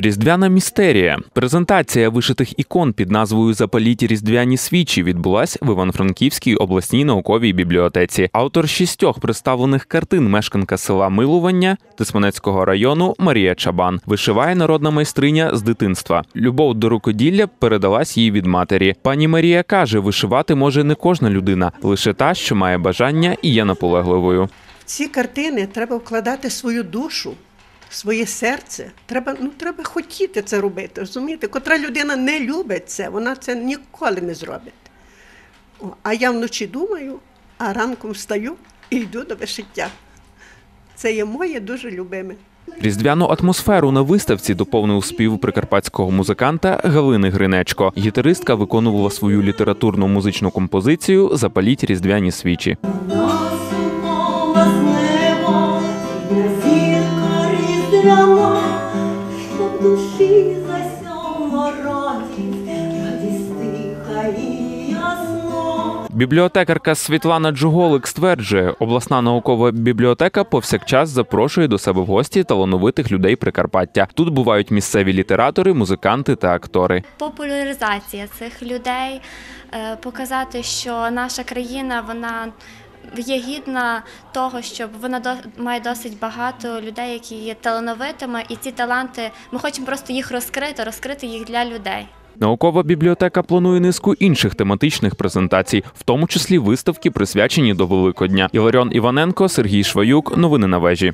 Різдвяна містерія. Презентація вишитих ікон під назвою Запаліть різдвяні свічі відбулась в Івано-Франківській обласній науковій бібліотеці. Автор шістьох представлених картин мешканка села Милування Тисманецького району Марія Чабан вишиває народна майстриня з дитинства. Любов до рукоділля передалась їй від матері. Пані Марія каже, вишивати може не кожна людина, лише та, що має бажання і є наполегливою. Ці картини треба вкладати свою душу, своє серце. Треба, ну, треба хотіти це робити. Розумієте? Котра людина не любить це, вона це ніколи не зробить. О, а я вночі думаю, а ранком встаю і йду до вишиття. Це є моє дуже любиме. Різдвяну атмосферу на виставці доповнив спів прикарпатського музиканта Галини Гринечко. Гітаристка виконувала свою літературну музичну композицію Запаліть різдвяні свічі. Зірка різдвяна, щоб душі засяла радість, радість тиха і ясна. Бібліотекарка Світлана Джуголик стверджує, обласна наукова бібліотека повсякчас запрошує до себе в гості талановитих людей Прикарпаття. Тут бувають місцеві літератори, музиканти та актори. популяризація цих людей, е, показати, що наша країна вона є гідна того, щоб вона до- має досить багато людей, які є талановитими, і ці таланти ми хочемо просто їх розкрити, розкрити їх для людей. Наукова бібліотека планує низку інших тематичних презентацій, в тому числі виставки, присвячені до Великодня. Іларіон Іваненко, Сергій Шваюк. Новини на вежі.